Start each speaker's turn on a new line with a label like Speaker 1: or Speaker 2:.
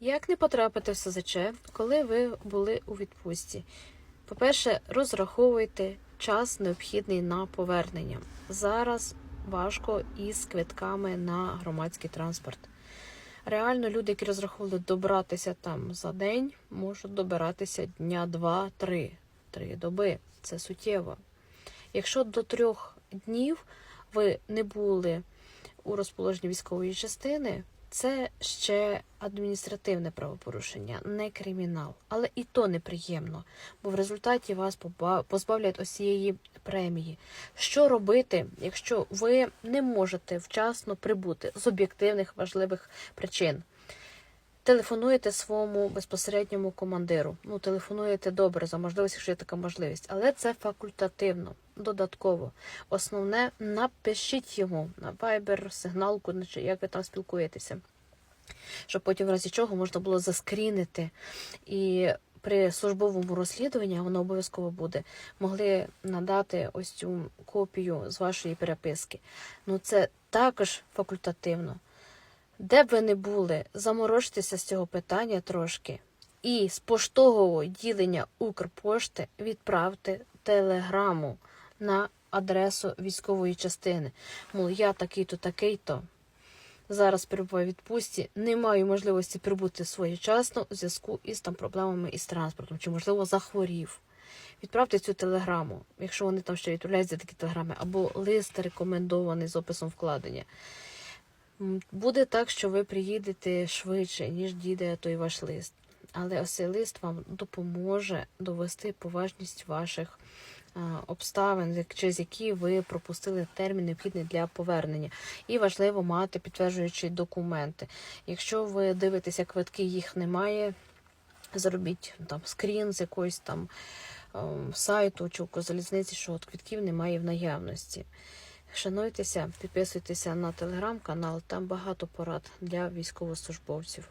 Speaker 1: Як не потрапити в СЗЧ, коли ви були у відпустці? По-перше, розраховуйте час необхідний на повернення. Зараз важко із квитками на громадський транспорт. Реально, люди, які розраховували добратися там за день, можуть добиратися дня два-три, три доби. Це суттєво. Якщо до трьох днів ви не були у розположенні військової частини, це ще адміністративне правопорушення, не кримінал. Але і то неприємно, бо в результаті вас позбавлять ось премії. Що робити, якщо ви не можете вчасно прибути з об'єктивних важливих причин? Телефонуєте своєму безпосередньому командиру. Ну, телефонуєте добре за можливість, якщо є така можливість, але це факультативно, додатково. Основне, напишіть йому на Viber, сигналку, як ви там спілкуєтеся, щоб потім в разі чого можна було заскрінити і при службовому розслідуванні, воно обов'язково буде, могли надати ось цю копію з вашої переписки. Ну, це також факультативно. Де б ви не були, заморочтеся з цього питання трошки. І з поштового відділення Укрпошти відправте телеграму на адресу військової частини. Мол, я такий-то, такий-то. Зараз перебуваю в відпустці, не маю можливості прибути своєчасно у зв'язку із там проблемами із транспортом, чи, можливо, захворів. Відправте цю телеграму, якщо вони там ще відправляють за такі телеграми, або лист рекомендований з описом вкладення. Буде так, що ви приїдете швидше, ніж дійде той ваш лист. Але ось цей лист вам допоможе довести поважність ваших обставин, через які ви пропустили термін необхідний для повернення. І важливо мати підтверджуючі документи. Якщо ви дивитеся квитки, їх немає. Зробіть там скрін з якоїсь там ем, сайту чи Укрзалізниці, що от квитків немає в наявності. Шануйтеся, підписуйтеся на телеграм-канал, там багато порад для військовослужбовців.